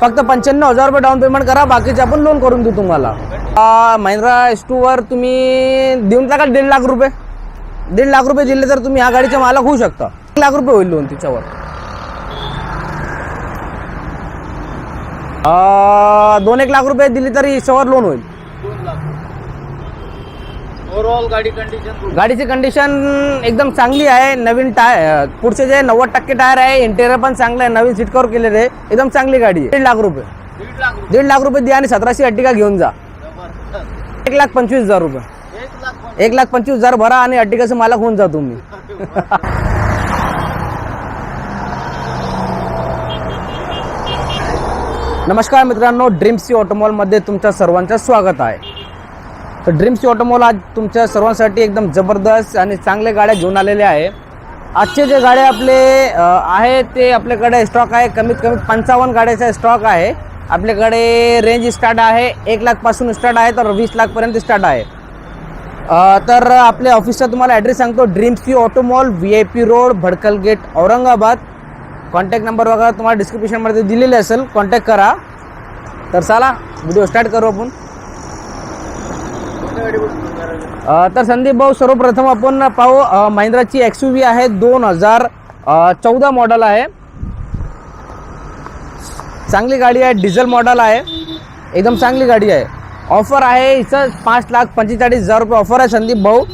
फक्त पंच्याण्णव हजार रुपये डाऊन पेमेंट करा बाकीचे आपण लोन करून देऊ तुम्हाला. महिंद्रा एस टू वर तुम्ही देऊन टाका दीड लाख रुपये. दीड लाख रुपये दिले तर तुम्ही ह्या गाडीचे मालक होऊ शकता. एक लाख रुपये होईल लोन तिच्यावर. दोन एक लाख रुपये दिले तरी याच्यावर लोन होईल. ओव्हरऑल गाडी कंडिशन गाडीची कंडिशन एकदम चांगली आहे. नवीन टाय पुढचे जे नव्वद टक्के टायर आहे इंटेरियर पण चांगलं आहे. नवीन सीट कवर केलेले आहे. एकदम चांगली गाडी आहे. दीड लाख रुपये. दीड लाख रुपये. द्या आणि सतराशे अट्टिका घेऊन जा. एक लाख पंचवीस हजार रुपये. एक लाख पंचवीस. हजार भरा आणि अट्टिकाचं मालक होऊन जा तुम्ही. नमस्कार मित्रांनो ड्रीम्सी ऑटोमॉलमध्ये तुमच्या सर्वांचं स्वागत आहे. तर ड्रीम्सी ऑटोमॉल आज तुमच्या सर्वांसाठी एकदम जबरदस्त आणि चांगल्या गाड्या घेऊन आलेल्या आहे. आजचे जे गाड्या आपले आहे ते आपल्याकडे स्टॉक आहे. कमीत कमी पंचावन्न गाड्याचा स्टॉक आहे. आपल्याकडे रेंज स्टार्ट आहे. एक लाखपासून स्टार्ट आहे तर वीस लाखपर्यंत स्टार्ट आहे. तर आपल्या ऑफिसचा तुम्हाला ॲड्रेस सांगतो. ड्रीम्सी auto mall auto mall V I P road Bhadkal Gate Aurangabad. Contact number वगैरे तुम्हाला डिस्क्रिप्शनमध्ये दिलेले असेल. कॉन्टॅक्ट करा. तर चला व्हिडिओ स्टार्ट करू आपण कोणत्या गाडीपासून करायचं? अ, तर संदीप भाऊ सर्वप्रथम आपण पाहू महिंद्राची एक्स यू व्ही आहे दोन हजार चौदा मॉडल आहे. चांगली गाडी आहे डिझेल मॉडल आहे. एकदम चांगली गाडी आहे. ऑफर आहे हिचं पाच लाख पंचेचाळीस हजार रुपये ऑफर आहे संदीप भाऊ.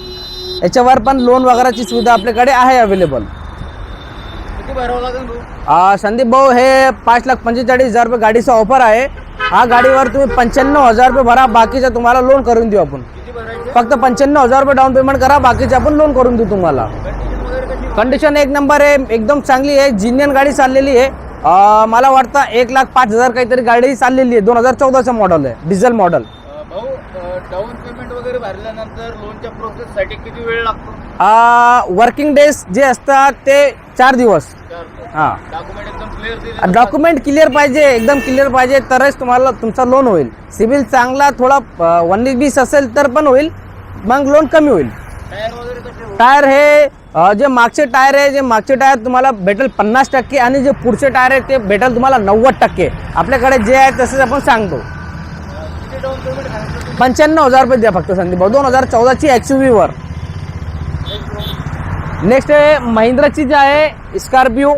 याच्यावर पण लोन वगैरेची सुविधा आपल्याकडे आहे अवेलेबल संदीप भाऊ हे पाच लाख पंचेचाळीस हजार रुपये गाडीचा ऑफर आहे. हा गाडीवर तुम्ही पंच्याण्णव हजार रुपये भरा बाकीचं तुम्हाला लोन करून देऊ आपण. फक्त पंच्याण्णव हजार रुपये डाऊन पेमेंट करा बाकीचे आपण लोन करून देऊ तुम्हाला. कंडिशन एक नंबर आहे एकदम चांगली आहे जिनियन गाडी चाललेली आहे. मला वाटतं एक लाख पाच हजार काहीतरी गाडी चाललेली आहे दोन हजार चौदाचं मॉडल आहे डिझेल मॉडल भाऊ डाऊन पेमेंट वगैरे भरल्यानंतर लोनच्या प्रोसेससाठी किती वेळ लागतो? वर्किंग डेज जे असतात ते चार दिवस. हां. डॉक्युमेंट क्लिअर पाहिजे एकदम क्लिअर पाहिजे तरच तुम्हाला तुमचा लोन होईल. सिबिल चांगला थोडा वन बीस असेल तर पण होईल. मग लोन कमी होईल. टायर हे जे मागचे टायर आहे जे मागचे टायर तुम्हाला भेटेल पन्नास टक्के आणि जे पुढचे टायर आहे ते भेटेल तुम्हाला नव्वद टक्के. आपल्याकडे जे आहे तसेच आपण सांगतो. पंच्याण्णव हजार रुपये द्या फक्त संदीप भाऊ. दोन हजार चौदाची एच वर. नेक्स्ट आहे महिंद्राची जी आहे स्कॉर्पिओ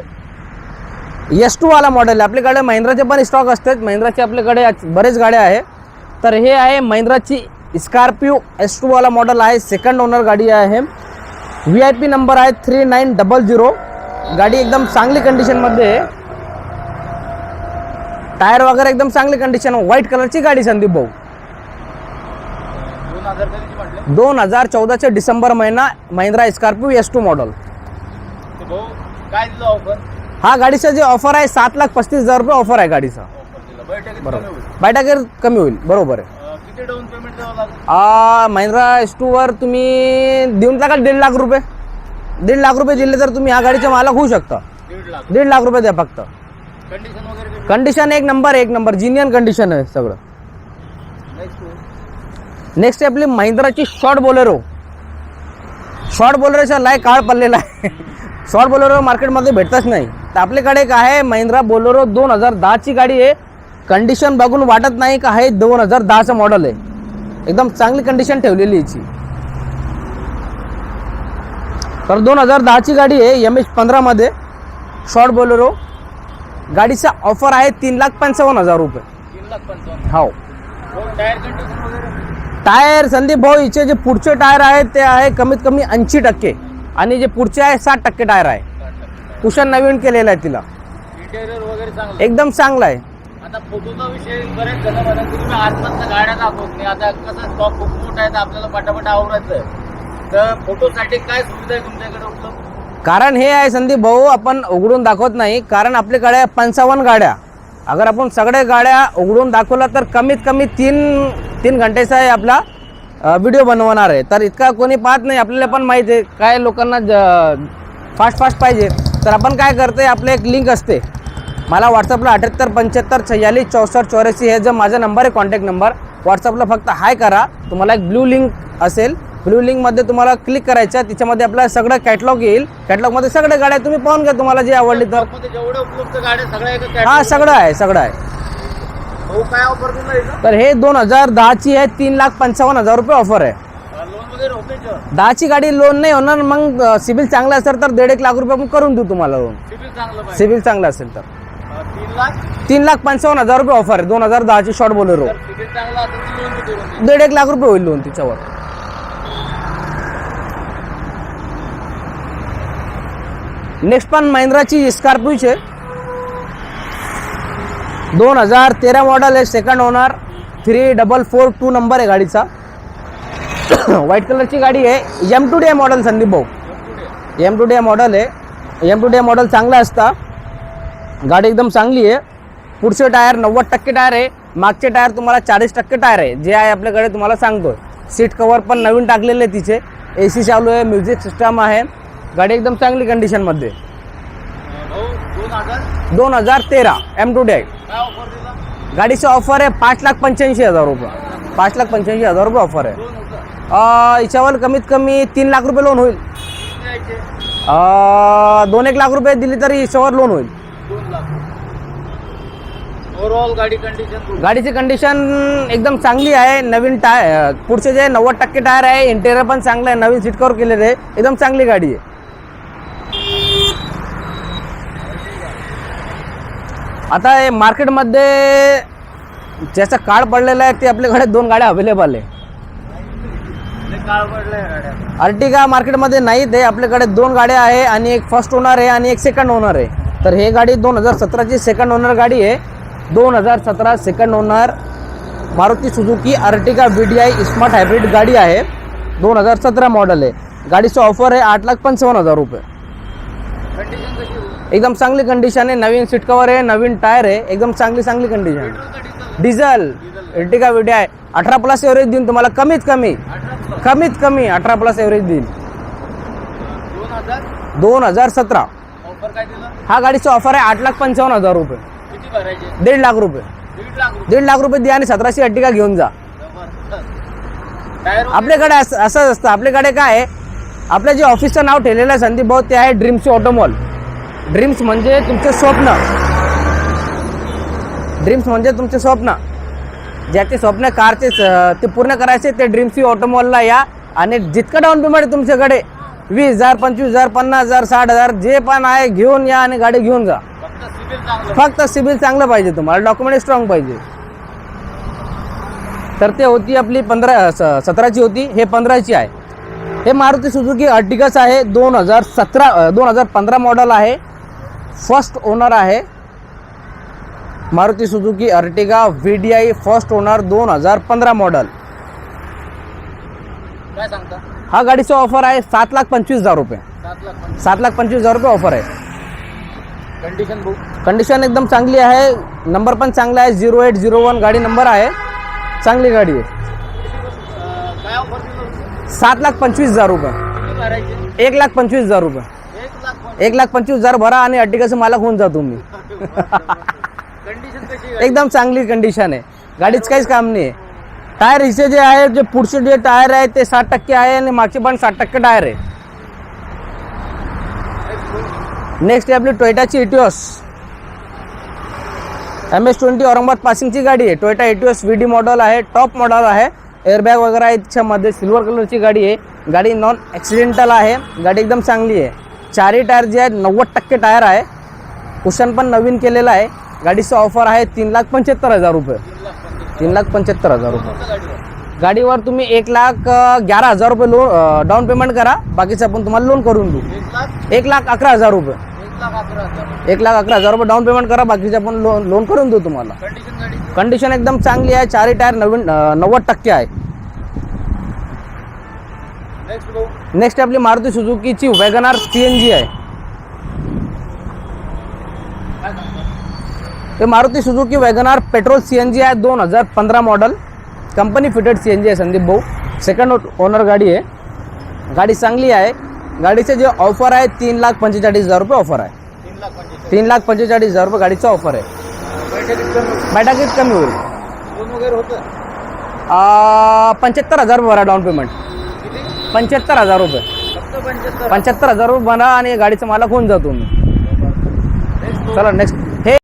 एस टू वाला मॉडेल आहे. आपल्याकडे महिंद्राचे पण स्टॉक असतात. महिंद्राचे आपल्याकडे आज बरेच गाड्या आहे तर हे आहे महिंद्राची स्कॉर्पिओ एस टू वाला मॉडेल आहे. सेकंड ओनर गाडी आहे. व्ही आय पी नंबर आहे थ्री नाईन डबल झिरो गाडी एकदम चांगली कंडिशनमध्ये आहे. टायर वगैरे एकदम चांगली कंडिशन व्हाईट कलरची गाडी संदीप भाऊ. दोन हजार कधीची म्हटलं दोन हजार चौदाचे डिसेंबर महिना Mahindra Scorpio S two model. तर भाऊ काय दिलं ऑफर हा गाडीचा जे ऑफर आहे सात लाख पस्तीस हजार रुपये ऑफर आहे गाडीचा. ऑफर दिलं. बैठकीत कमी बरोबर होईल. बायटाकेर कमी होईल बरोबर आहे. अं, किती डाऊन पेमेंट द्यावं लागेल? आ, महिंद्रा एस वर तुम्ही देऊन टाका दीड लाख रुपये. दीड लाख रुपये दिले तर तुम्ही ह्या गाडीचे मालक होऊ शकता. दीड लाख. दीड लाख रुपये द्या फक्त. कंडिशन वगैरे कशी कंडिशन एक नंबर एक नंबर जिनियन कंडिशन आहे सगळं. नेक्स्ट आहे आपली महिंद्राची शॉर्ट बोलेरो शॉर्ट बोलेरोचा लाय काळ पडलेला आहे. शॉर्ट बोलेरो मार्केटमध्ये भेटतच नाही. तर आपल्याकडे एक आहे महिंद्रा बोलेरो दोन हजार दहाची गाडी आहे. कंडिशन बघून वाटत नाही का हे दोन हजार दहाचं मॉडेल आहे. एकदम चांगली कंडिशन ठेवलेली याची. तर दोन हजार दहाची गाडी आहे एम एच पंधरामध्ये. शॉर्ट बोलेरो गाडीचा ऑफर आहे तीन लाख पंचावन्न हजार रुपये. तीन लाख पंचावन्न. हो. टायर संदीप भाऊ हिचे जे पुढचे टायर आहेत ते आहे कमीत कमी ऐंशी टक्के. आणि जे पुढचे आहे साठ टक्के टायर आहे. कुशन नवीन केलेलं आहे तिला. इंटेरियर वगैरे चांगलं एकदम चांगला आहे. आता फोटोचा विषय बरेच जण म्हणत की तुम्ही आतमधल्या गाड्या दाखवत नाही. आता कसं स्टॉक खूप मोठा आहे तर आपल्याला पटापट आवरायचं आहे. तर फोटोसाठी काय सुविधा आहे तुमच्याकडे उपलब्ध? कारण हे आहे संदीप भाऊ आपण उघडून दाखवत नाही. कारण आपल्याकडे पंचावन्न गाड्या. अगर आपण सगळ्या गाड्या उघडून दाखवल्या तर कमीत कमी तीन तीन घंटेचा आहे आपला व्हिडिओ बनवणार आहे. तर इतका कोणी पाहत नाही आपल्याला पण माहिती आहे. काय लोकांना फास्ट फास्ट पाहिजे. तर आपण काय करते आपलं एक लिंक असते. मला व्हॉट्सअपला अठ्याहत्तर पंच्याहत्तर छयालीस चौसष्ट चौऱ्याऐंशी हे जो माझा नंबर आहे कॉन्टॅक्ट नंबर व्हॉट्सअपला फक्त हाय करा. तुम्हाला एक ब्ल्यू लिंक असेल. ब्लू लिंकमध्ये तुम्हाला क्लिक करायचं आहे. त्याच्यामध्ये आपल्याला सगळं कॅटलॉग येईल. कॅटलॉगमध्ये सगळ्या गाड्या तुम्ही पाहून घ्या तुम्हाला जी आवडली तर. हा सगळं आहे सगळं आहे. तर हे दोन हजार दहाची आहे तीन लाख पंचावन्न हजार रुपये ऑफर आहे. दहाची गाडी लोन नाही होणार मग सिबिल चांगला असेल तर दीड एक लाख रुपये करून देऊ तुम्हाला लोन सिबिल चांगलं असेल तर. तीन लाख? पंचावन्न हजार रुपये ऑफर आहे दोन हजार दहाची शॉर्ट बोलेरो दीड एक लाख रुपये होईल लोन तिच्यावर. नेक्स्ट पण महिंद्राची स्कॉर्पिओची आहे दोन हजार तेरा मॉडल आहे second owner three double four two number आहे गाडीचा. व्हाईट कलरची गाडी आहे. M two D model Sandeep भाऊ. एम टू डी मॉडल आहे एम टू डी मॉडल चांगला असता. गाडी एकदम चांगली आहे. पुढचे टायर नव्वद टक्के टायर आहे. मागचे टायर तुम्हाला चाळीस टक्के टायर आहे. जे आहे आपल्याकडे तुम्हाला सांगतोय. सीट कवर पण नवीन टाकलेले आहे तिचे. ए सी चालू आहे म्युझिक सिस्टम आहे. गाडी एकदम चांगली कंडिशनमध्ये अं, भाऊ दोन हजार तेरा एम टू डी गाडीचं ऑफर आहे पाच लाख पंच्याऐंशी हजार रुपये. पाच लाख पंच्याऐंशी हजार रुपये ऑफर आहे. याच्यावर कमीत कमी तीन लाख रुपये लोन होईल. दोन एक लाख रुपये दिली तरी याच्यावर लोन होईल. ओव्हरऑल गाडी कंडिशन गाडीची कंडिशन एकदम चांगली आहे. नवीन टाय पुढचे जे नव्वद टक्के टायर आहे इंटेरियर पण चांगलं आहे नवीन सीट कवर केलेलं आहे. एकदम चांगली गाडी आहे. आता हे मार्केटमध्ये ज्याचा काळ पडलेला आहे ते आपल्याकडे दोन गाड्या अवेलेबल आहे. अर्टिगा मार्केटमध्ये नाही ते आपल्याकडे दोन गाड्या आहे आणि एक फर्स्ट ओनर आहे आणि एक सेकंड ओनर आहे. तर हे गाडी दोन हजार सतराची सेकंड ओनर गाडी आहे. दोन हजार सतरा second owner Maruti Suzuki Ertiga V D I smart hybrid गाडी आहे. दोन हजार सतरा मॉडेल आहे. गाडीचं ऑफर आहे आठ लाख पंचावन्न हजार रुपये. कंडिशन कशी एकदम चांगली कंडिशन आहे. नवीन सीट कवर आहे नवीन टायर आहे. एकदम चांगली चांगली कंडिशन आहे. डिझेल इर्टिका विडी आहे अठरा प्लस एव्हरेज देईन तुम्हाला. कमीत कमी. कमीत कमी अठरा प्लस एव्हरेज देईन. दोन हजार सतरा. हा गाडीचा ऑफर आहे आठ लाख पंचावन्न हजार रुपये. दीड लाख रुपये. दीड लाख रुपये द्या आणि सतराशे अट्टिका घेऊन जा. आपल्याकडे असं असंच असतं. आपल्याकडे काय आहे? आपल्या जे ऑफिसचं नाव ठेवलेलं आहे संदीप भाऊ ते आहे ड्रीम्सची ऑटोमॉल ड्रीम्स म्हणजे तुमचे स्वप्न. ड्रीम्स म्हणजे तुमचे स्वप्न. ज्याचे स्वप्न कारचे ते पूर्ण करायचे ते ड्रीम्स ड्रीम्सची ऑटोमॉलला या. आणि जितकं डाऊन पेमेंट आहे तुमच्याकडे वीस हजार पंचवीस हजार पन्नास हजार साठ हजार जे पण आहे घेऊन या आणि गाडी घेऊन जा. फक्त सिबिल चांगलं पाहिजे तुम्हाला डॉक्युमेंट स्ट्रॉंग पाहिजे. तर ते होती आपली पंधरा सतराची होती हे पंधराची आहे. हे मारुती सुझुकी अर्टिगस आहे दोन हजार सतरा दोन हजार पंधरा मॉडल आहे. फर्स्ट ओनर आहे Maruti Suzuki Ertiga V D I first owner दोन हजार पंधरा मॉडल. काय सांगता? हा गाडीचा ऑफर आहे सात लाख पंचवीस हजार रुपये. सात लाख पण सात लाख पंचवीस हजार रुपये ऑफर आहे. कंडिशन बुक कंडिशन एकदम चांगली आहे. नंबर पण चांगला आहे. झिरो एट झिरो वन गाडी नंबर आहे. चांगली गाडी आहे. काय ऑफर दिलं सात लाख पंचवीस हजार रुपये. एक लाख पंचवीस हजार रुपये. एक लाख पंचवीस हजार भरा आणि अड्डिकाचं मालक होऊन जा तुम्ही. कंडिशन कशी आहे? एकदम चांगली कंडिशन आहे. गाडीच काहीच काम नाही आहे. टायर हिचे जे आहे जे पुढचे जे टायर आहे ते साठ टक्के आहे आणि मागचे पण साठ टक्के टायर आहे. नेक्स्ट आहे आपली टोयोटाची Etios M S twenty Aurangabad पासिंगची गाडी आहे. Toyota Etios V D model आहे टॉप मॉडल आहे. एअरबॅग वगैरे आहे त्याच्यामध्ये सिल्वर कलरची गाडी आहे. गाडी नॉन ॲक्सिडेंटल आहे. गाडी एकदम चांगली आहे. चारही टायर जे आहेत नव्वद टक्के टायर आहे. कुशन पण नवीन केलेलं आहे. गाडीचं ऑफर आहे तीन लाख पंच्याहत्तर हजार रुपये. तीन लाख पंच्याहत्तर हजार रुपये. गाडीवर तुम्ही एक लाख ग्यारा हजार रुपये लोन डाऊन पेमेंट करा. बाकीचं आपण तुम्हाला लोन करून देऊ. एक लाख अकरा हजार रुपये. एक लाख अकरा हजार रुपये डाऊन पेमेंट करा. बाकीचे आपण लोन लोन करून देऊ तुम्हाला. कंडिशन एकदम चांगली आहे. चारही टायर नवीन नव्वद टक्के आहे. नेक्स्ट आपली मारुती सुझुकीची वॅगनार सी एन जी आहे. ते Maruti Suzuki WagonR petrol C N G आहे दोन हजार पंधरा model company fitted C N G आहे संदीप भाऊ. सेकंड ओनर गाडी आहे. गाडी चांगली आहे. गाडीचे जे ऑफर आहे तीन लाख पंचेचाळीस हजार रुपये ऑफर आहे. तीन लाख पंचेचाळीस. हजार रुपये गाडीचा ऑफर आहे. बैठकीत कमी होईल. पंच्याहत्तर हजार रुपये डाऊन पेमेंट पंच्याहत्तर हजार रुपये. पंच्याहत्तर हजार रुपये बना आणि गाडीचा मालक होऊन जातो तुम्ही. चला नेक्स्ट हे